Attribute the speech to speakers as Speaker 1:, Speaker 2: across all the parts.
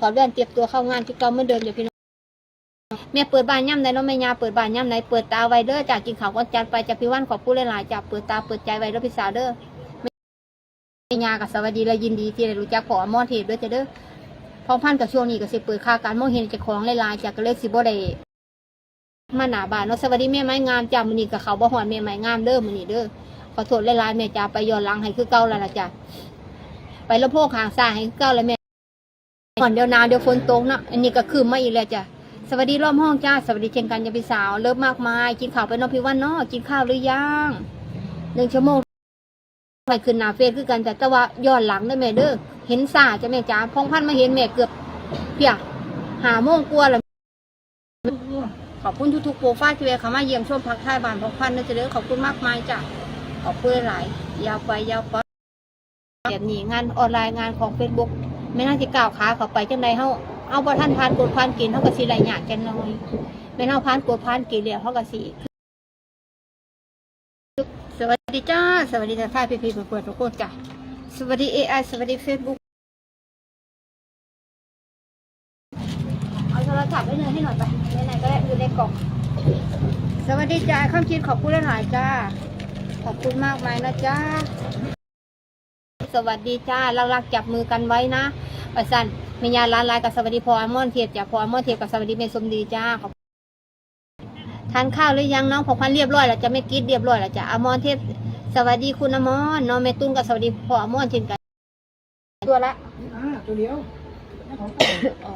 Speaker 1: ถอดแว่นเตรียมตัวเข้างานที่เก่าเหมือนเดิมอย่าพี่น้องแม่เปิดบานย่ำไหนเนาะแม่ยาเปิดบานย่ำไหนเปิดตาไวเด้อจากกินข้าวก่อนจันไปจากพี่วันขอบผู้หลายๆจากเปิดตาเปิดใจไวเด้อพี่สาวเด้อแม่ยากับสวัสดีและยินดีที่ได้รู้จักขออมอนเทศด้วยจะเด้อพอพันกับช่วงนี้ก็สิเปิดค่าการมองเห็นจ้าของหลายๆจากก็เลยสิบ่ได้มาหนาบ้านเนาะสวัสดีแม่ไม้งามจ้ามือนี้กับเขาบ่ฮอดแม่ไม้งามเด้อมือนี้เด้อขอโทษหลายๆแม่จ้าไปย้อนหลังให้คือเก่าแล้วล่ะจ้ะไปละโพกหางซ้ายให้คือเก่าแล้วแม่ ก่อนเดี๋ยวนาวเดี๋ยวฝนตกนะอันนี้ก็คือมาอีกแล้วจ้ะสวัสดีรอบห้องจ้าสวัสดีเช่นกันยาพี่สาวเลิฟมากมาย กินข้าวไปเนอนพี่วันเนาะกินข้าวหรือยังหนึ่งชั่วโมงไปขึ้นหนาเฟซคือกันจ้ะแต่ว่าย้อนหลังได้แม่เด้อเห็นสาจ้ะแม่จ้าพองพันมาเห็นแม่เกือบเพียหาโมงกลัวแล้วขอบคุณทุกๆโปรไฟล์ที่แวเขามาเยี่ยมชมพักท่ายบ้านพองพันนะจ๊ะเด้อขอบคุณมากมายจ้ะขอบคุณหลายยาวไปยาวไปแบบนี้งานออนไลน์งานของเฟซบุ๊ก ไม่น่าจะก้าวขาเข้าไปจังใดเฮาเอาบ่ท่านพานกดพานกินเฮาก็สิไหลยากจังน้อยไม่เฮาพานกดพานกินแล้วเฮาก็สิสวัสดีจ้า สวัสดีท่านท่าพี่ๆเพื่อนๆทุกคนจ้ะสวัสดี AI สวัสดี Facebook เอาโทรศัพท์ไว้เนินให้หน่อยไปไหนๆก็ได้อยู่ในกล่องสวัสดีจ้าข้ามคิดขอบคุณหลายจ้า ขอบคุณมากมายนะจ้า สวัสดีจ้าเรารักจับมือกันไว้นะประสันเมียาลานลายกับสวัสดีพออมอนเทียบจ้ะพออมอนเทียบกับสวัสดีเมสมดีจ้าขอบทานข้าวหรือยังน้องพอพันเรียบร้อยแล้วจะไม่กิดเรียบร้อยแล้วจ้ะอมอนเทียบสวัสดีคุณอมอนน้องเมตุ้นกับสวัสดีพออมอนเช่นกันตัวละ
Speaker 2: อ่าตัวเดียวไม่ของเก่า
Speaker 1: อ๋อ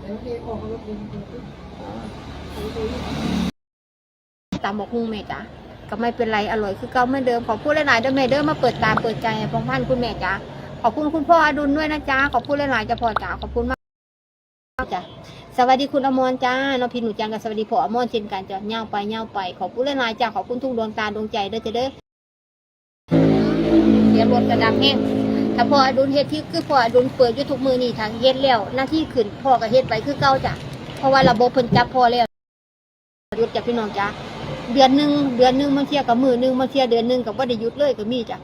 Speaker 2: เดี๋ยวพี่ออกรถเดินเดินปุ๊บ
Speaker 1: ตามบอกฮุงแม่จ้ะ ก็ไม่เป็นไรอร่อยคือเก่าเหมือนเดิมขอพูดหลายๆเด้อแม่เด้อมาเปิดตาเปิดใจพองพันคุณแม่จ้ะขอบคุณคุณพ่ออดุลด้วยนะจ้าขอบคุณหลายๆจะพอจ๋าขอบคุณมากจ้ะสวัสดีคุณอมรจ้าน้องพินหนูจังกับสวัสดีพ่ออมรเช่นกันจ้ะเงาไปเงาไป ขอบคุณหลายๆจ้าขอบคุณทุกดวงตาดวงใจเด้อจ้ะเด้อเสียรถกระดังแห้งถ้าพ่ออดุลเฮ็ดที่คือพ่ออดุลเปิดอยู่ทุกมือนี่ทางเฮ็ดแล้วหน้าที่ขึ้นพ่อก็เฮ็ดไปคือเก่าจ้ะเพราะว่าระบบเพิ่นจับพ่อแล้วหยุดจ้ะพี่น้องจ้ะ เดือนหนึ่งเดือนหนึ่งบางเที่ยกับมือหนึ่งบางเที่ยเดือนหนึ่งกับว่าได้หยุดเลยก็มีจ้ะ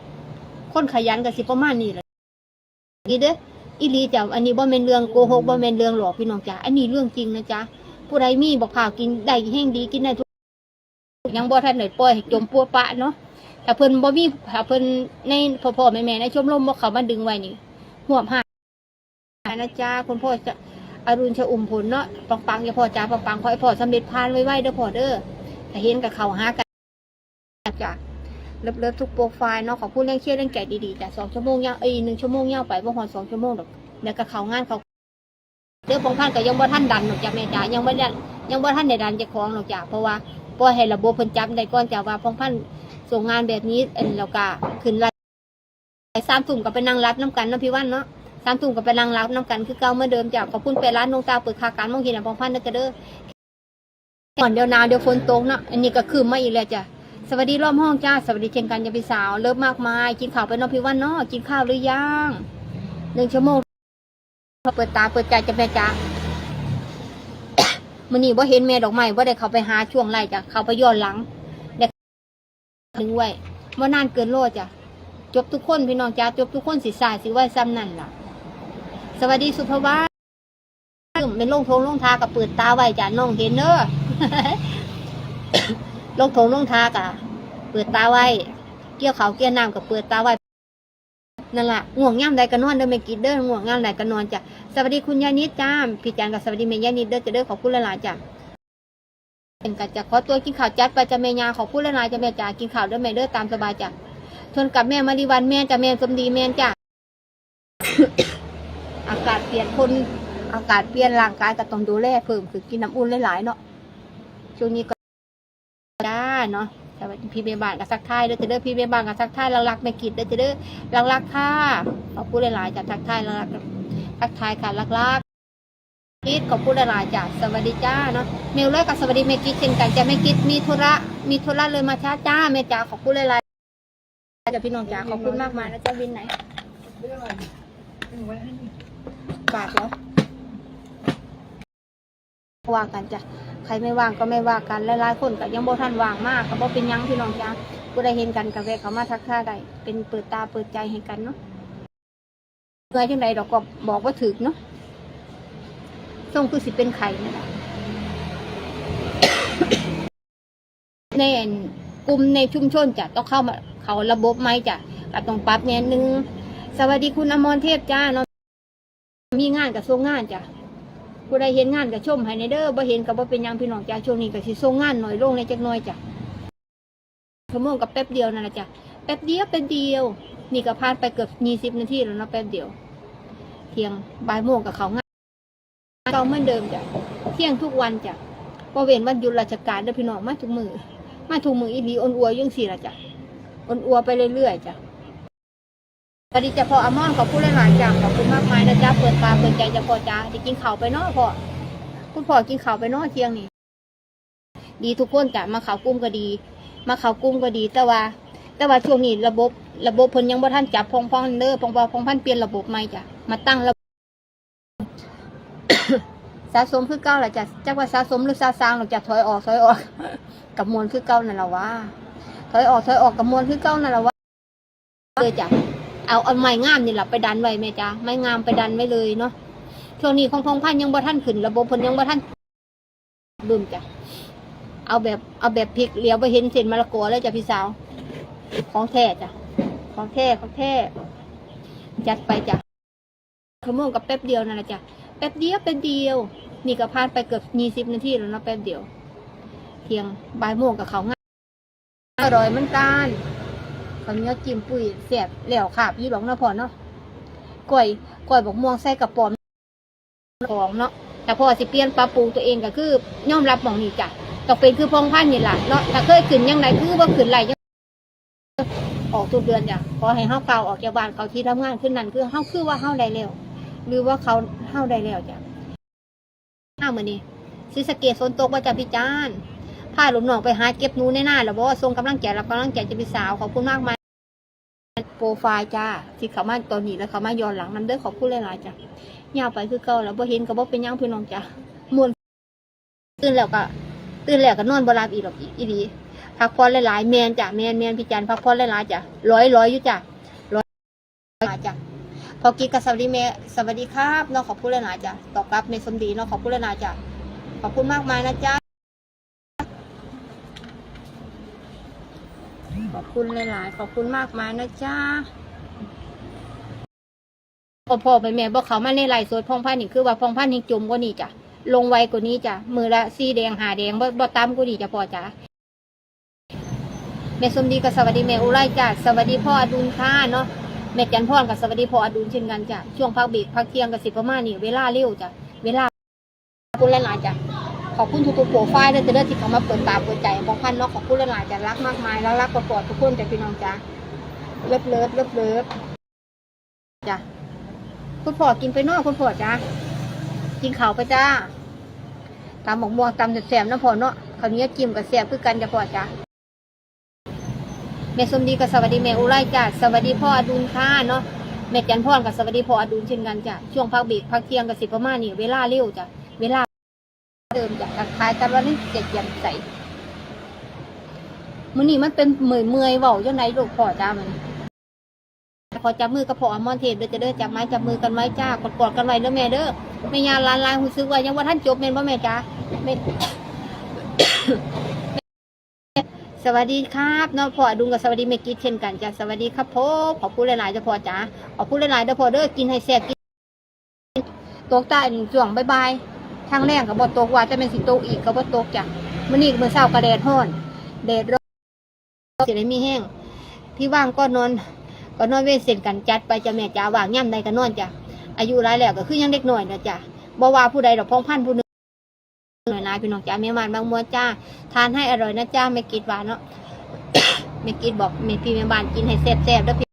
Speaker 1: คนขยันกับสิประมาณนี้แหละนี่เด้ออีลีจ้ะอันนี้บ่แม่นเรื่องโกหกบ่แม่นเรื่องหลอกพี่น้องจ้ะอันนี้เรื่องจริงนะจ๊ะผู้ใดมีบอกข่าวกินได้แห้งดีกินได้ทุกยังบ่ทันได้ปล่อยจมปัวปะเนาะถ้าเพิ่นบ่มีถ้าเพิ่นในพ่อๆแม่ในชมรมบ่เขามาดึงไว้นี่ห่วมหานะจ๊ะคุณพ่อจะอรุณชอุ่มผลเนาะปังๆอย่าพ่อจ้าปังๆขอให้พ่อสำเร็จพานไวๆเด้อพ่อเด้อ เห็นกับเขาหากันจ้ะเลิฟๆทุกโปรไฟล์เนาะขอพูดเรื่องเชี่ยเรื่องแก่ดีๆจ้ะสองชั่วโมงยาวเอ้ยหนึ่งชั่วโมงยาวไปบ่ฮอดสองชั่วโมงดอกเดี๋ยวก็เขางานเขาเรื่องของท่านก็ยังบ่ท่านดันหรอกจ้ะแม่จ๋ายังบ่ได้ยังบ่ท่านได้ดันจะคล้องหรอกจ้ะเพราะว่าปล่อยให้ระบบเพิ่นจับได้ก่อนจ้ะว่าพองพันส่งงานแบบนี้เอ็นแล้วก็ขึ้นไลน์สามทุ่มก็ไปนั่งรับน้ำกันนาะพี่วันเนาะสามทุ่มก็ไปนั่งรับน้ำกันคือเก่าเมื่อเดิมจ้ะขอบคุณไปร้านนงตาเปิดคาการมองเห็นอะพองพันเด้อจ้ะเด้อ ก่อนเดี๋ยวหนาวเดี๋ยวฝนตกนะอันนี้ก็คือมาอีกแล้วจ้ะสวัสดีรอบห้องจ้าสวัสดีเช่นกันยาพี่สาวเลิฟมากมาย กินข้าวไปเนาะพี่วันเนาะกินข้าวหรือยังหนึ่งชั่วโมงพอเปิดตาเปิดใจจะแม่จ้ามันนี่ว่าเห็นแม่ดอกไม้ว่าได้เขาไปหาช่วงไรจ้ะเขาไปย้อนหลังเด็กดึงไว้ว่านานเกินโลดจ้ะจบทุกคนพี่น้องจ้าจบทุกคนสิสายสิไหวซ้ำนั่นล่ะ สวัสดีสุภาวะเป็นลงทงลงทากับเปิดตาไว้จ้ะน้องเห็นเนอะ ลงทงลงทากะเปิดตาไว้ เกี่ยวเขาเกี่ยวน้ำกับเปิดตาไว้นั่นละง่วงย่ำใดก็นอนเด้อไม่กินเด้อง่วงย่ำใดก็นอนจ้ะสวัสดีคุณยานิดจ้าพี่จันกับสวัสดีเมยานิดเด้อจะเด้อขอบคุณหลายๆจ้ะเป็นกันจะขอตัวกินข้าวจัดไปจะเมยาขอบคุณหลายๆจะแม่จ้ากินข้าวเด้อแม่เด้อตามสบายจ้ะทนกับแม่มาริวันแม่จะแม่สมดีแม่จ้ะอากาศเปลี่ยนคนอากาศเปลี่ยนร่างกายก็ต้องดูแลเพิ่มคือกินน้ำอุ่นหลายๆเนาะ ช่วงนี้ก็จ้เนาะสวัสดีพี่เบบ้านกับสักทายเด้อจะเด้อพี่เบบ้านกับสักทายเรารักไม่กินเด้อจะเด้อรักรักๆค่ะขอบคุณหลายๆจากทักทายรักรักทักทายค่ะรักรักๆคิดขอบคุณหลายๆจากสวัสดีจ้าเนาะเมลเลยกับสวัสดีเมกิดเช่นกันจะไม่กิดมีธุระมีธุระเลยมาช้าจ้าแม่จ๋าขอบคุณหลายๆจากพี่น้องจ๋าขอบคุณมากมายนะเจ้าวินไหน
Speaker 2: ไม่ได้อะไรไม่ไว้ให้นี่
Speaker 1: บาทแล้ว ว่ากันจ้ะใครไม่ว่างก็ไม่ว่ากันหลายๆคนก็ยังบ่ท่านว่างมากก็บ่เป็นยังพี่น้องจ้าก็ได้เห็นกันกับแวะเขามาทักทายได้เป็นเปิดตาเปิดใจให้กันเนาะเงยจังใดดอกก็บอกว่าถึกเนาะทรงคือสิเป็นไข่นั่แหละในอันกลุ่มในชุมชนจะต้องเข้ามาเขาระบบไหมจ้ะก็ต้องปรับแน่นึงสวัสดีคุณอมรเทพจ้าเนาะมีงานกับส่งงานจ้ะ ผู้ใดเห็นงานกับชมให้ในเด้อบ่เห็นกับบ่เป็นหยังพี่น้องจ้าช่วงนี้ก็สิส่งงานหน่อยลงในจักหน่อยจ้ะชั่วโมงกับแป๊บเดียวนั่นแหละจ้ะแป๊บเดียวแป๊บเดียว นี่ก็ผ่านไปเกือบยี่สิบนาทีแล้วเนาะแป๊บเดียว เที่ยงบ่ายโมงกับเขางานเก่าเหมือนเดิมจ้ะเที่ยงทุกวันจ้ะบ่เว้นวันหยุดราชการเด้อพี่น้องมาทุกมือมาทุกมืออีหลีอ่อนอัวยังสี่ละจ้ะอ่อนอัวไปเรื่อยๆจ้ะ สวัสดีจะพออมอนขอบคุณหลายๆจ้ะขอบคุณมากมายนะจ๊ะเปิดตาเปิดใจจะพอจ้าได้กินข้าวไปเนาะพ่อคุณพ่อกินข้าวไปเนาะเที่ยงนี่ดีทุกคนจ้ะมาข่าวกุ้มก็ดี มาข่าวกุ้มก็ดี แต่ว่า แต่ว่าช่วงนี้ระบบ ระบบเพิ่นยังบ่ทันจับพองพองเด้อพองพองพองพันเปลี่ยนระบบใหม่จ้ะมาตั้งระบบสะสมคือเก่าแหละจ้ะจักว่าสะสมหรือสะสร้างหรอกจ้ะถอยออกถอยออก กับมวลคือเก่านั่นแหละว่าถอยออกถอยออกกับมวลคือเก่านั่นแหละว่าเลยจ้ะ เอาเอาไม้งามนี่แหละไปดันไว้แม่จ้าไม้งามไปดันไว้เลยเนาะช่วงนี้ของพงพันยังบ่ท่านขึ้นระบบพนยังบ่ท่านบึมจ้ะเอาแบบเอาแบบพลิกเลี้ยวไปเห็นเส้นมะละกอแล้วจ้ะพี่สาว ของแท้จ้ะของแท้ของแท้จัดไปจ้ะขโมงกับแป๊บเดียวนั่นแหละจ้ะแป๊บเดียวแป๊บเดียวนี่ก็ผ่านไปเกือบยี่สิบนาทีแล้วเนาะแป๊บเดียว เที่ยงบ่ายโมงกับเขาง่ายอร่อยเหมันกัน ข้าวเหนียวจิ้มปุ้ยแซ่บแล้วขาบยี่หลงเนาะพอเนาะกล้วยกล้วยบอกม่วงใส่กระป๋อมของเนาะแต่พอสิเปลี่ยนปรับปรุงตัวเองก็คือย่อมรับหมองนี่จ้ะต้องเป็นคือพองพันนี่แหละเนาะถ้าเคยขึ้นยังไงคือว่าขึ้นไรยังออกทุกเดือนจ้ะขอให้เฮาเก่าออกจากบ้านเขาที่ทำงานขึ้นนั่นคือเฮาคือว่าเฮาได้แล้วหรือว่าเขาเฮาได้แล้วจ้ะห้ามื้อนี้ซิสเกตฝนตกว่าจะพิจารณ์ พาลูกน้องไปหาเก็บนูในหน้าแล้วบอกว่าส่งกำลังใจรับกำลังใจจะพี่สาวขอบคุณมากมายโปรไฟล์จ้าที่เขามาตอนนี้แล้วเขามาย้อนหลังนำเด้อขอบคุณหลายๆจ้ะยาวไปคือเก่าแล้วบ่เห็นก็บ่เป็นหยังพี่น้องจ้ะมวนตื่นแล้วก็ ตื่นแล้วก็นอนบ่หลับอีกหรอกอีดีพักผ่อนหลายๆแมนจ้ะแมนแมนพี่จันพักผ่อนหลายๆจ้ะร้อยร้อยอยู่จ้ะร้อยจ้ะพอกินกับสวัสดีแม่สวัสดีครับเนาะขอบคุณหลายๆจ้ะตอบรับเมสมดีเนาะขอบคุณหลายๆจ้ะขอบคุณมากมายนะจ้ะ ขอบคุณหลายๆ ขอบคุณมากมายนะจ้าพ่อพ่อไปแม่บอกเขามาในไลฟ์สดพองพันนี่คือว่าพองพันนี่จมกว่านี้จ้ะลงไวกว่านี้จ้ะมือละสีแดงหาแดงบ่บ่ตามกว่านี้จ้ะพ่อจ้ะแม่สมดีกับสวัสดีแม่อุไรจ้ะสวัสดีพ่ออดุลค่ะเนาะแม่จันพรกับสวัสดีพ่ออดุลเช่นกันจ้ะช่วงพักเบรกพักเที่ยงกับสิบประมาณนี้เวลาเร็วจ้ะเวลาขอบคุณหลายๆจ้ะ อบคุณทุกๆโปรไฟล์เด้อเด้อที่เขามาเปิดตาเปิดใจพองพันธุ์เนาะขอบคุณหลายๆจะรักมากมายแล้วรักกอดๆทุกคนจะพี่น้องจ้ะเลิฟเลิฟเลิฟเลิฟจ้ะคุณพ่อกินไปนอกคุณพ่อจ้ากินข้าวไปจ้าตำหมกม่วงตำแสบน้ำพ่อเนาะข้าวนียวจิ้มกับแสบคือกันจะพ่อจ้าแม่สมดีกับสวัสดีแม่อุไรจ้าสวัสดีพ่ออดุลค่ะเนาะแม่จันพรกับสวัสดีพ่ออดุลเช่นกันจ้ะช่วงพักเบรกพักเที่ยงกับสิบประมาณนี้เวลาเร็วจ้ะเวลา จ้ะทักทายกันวันนี้เจ็ดยันใสมือนี้มันเป็นเมื่อยเมื่อยเว้าจังไดลูกพ่อจ้ามันขอจับมือกับพ่ออมอนเทพเด้อจะเด้อจับไม้จับมือกันไว้จ้ากดกอดกันไว้เด้อแม่เด้อแม่ยาลานลานหูซึกว่ายังว่าท่านจบแม่นบ่แม่จ้าแม่สวัสดีครับน้องพ่อดุงกับสวัสดีแม่กิ๊ดเช่นกันจ้าสวัสดีครับพ่อขอบคุณหลายๆจ้าพ่อจ้าขอบคุณหลายๆเด้อพ่อเด้อกินให้แซ่บกินตกใต้หนึ่งช่วงบายๆ ทางแรงกับบ่ตกว่าจะเป็นสิตกอีกก็บ่ตกจ้ะมื้อนี้มื้อเช้าก็แดดร้อนแดดร้อนสิได้มีแห้งพี่ว่างก็นอนก็นอนเว้นเส้นกันจัดไปจะแม่จ้าว่างย่ำใดก็นอนจ้ะอายุหลายแล้วก็คือยังเด็กหน้อยนะจ้ะบ่ว่าผู้ใดดอกพ้องพันผู้หนึงหน่อยนะพี่น้องจ้าแม่มานบางมวนจ้า ทานให้อร่อยนะจ้าไม่กิดหวานเนาะไม่กิดบอกแม่พี่แม่บ้านกินให้แซ่บๆเด้อพี่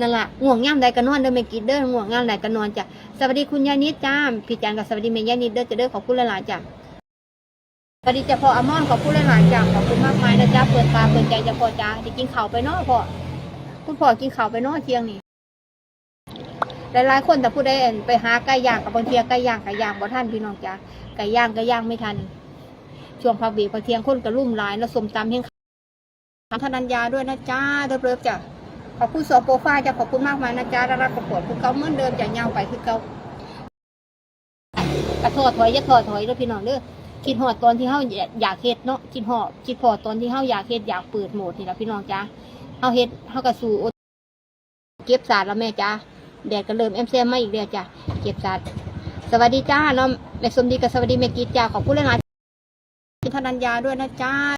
Speaker 1: นั่นละง่วงย่ำใดก็นอนเด้อไม่กิดเด้อง่วงย่ำใดก็นอนจ้ะสวัสดีคุณยานิดจ้าพี่จันกับสวัสดีแม่ยานิดเด้อจะเด้อขอบคุณหลายๆจ้ะสวัสดีจ้ะพ่ออมอนขอบคุณหลายๆจ้ะขอบคุณมากมายนะจ้าเปิดตาเปิดใจจ้ะพ่อจ้าจะกินข้าวไปเนาะพ่อคุณพ่อกินข้าวไปเนอเที่ยงนี่หลายๆคนแต่ผู้ใดเอ็นไปหาไก่ย่างกับบางเทียไก่ย่างไก่ย่างบ่ท่านพี่น้องจ้าไก่ย่างไก่ย่างไม่ทันช่วงพักเบรกพักเที่ยงคนกระลุ่มหลายแล้วสมตำเฮงธนัญญาด้วยนะจ้าเริบๆจ้ะ ขอบคุณสอโปรไฟล์จะขอบคุณมากมายนะจ้าแล้วรักประกวดคือเก่าเหมือนเดิมจะยาวไปคือเก่าไประท้อถอยอย่าท้อถอยเด้อพี่น้องเด้อคิดฮอดตอนที่เฮาอยากเฮ็ดเนาะคิดฮอดคิดพอตอนที่เฮาอยากเฮ็ดอยากเปิดโหมดนี่ละพี่น้องจ้าเฮาเฮ็ดเฮาก็สู้อดเก็บสาดแล้วแม่จ้าแดดก็เริ่มแอมแซมมาอีกแล้วจ้ะเก็บสาดสวัสดีจ้าเนาะแม่สมดีกับสวัสดีแม่กีจ้าขอบคุณหลายๆคุณธนัญญาด้วยนะจ้า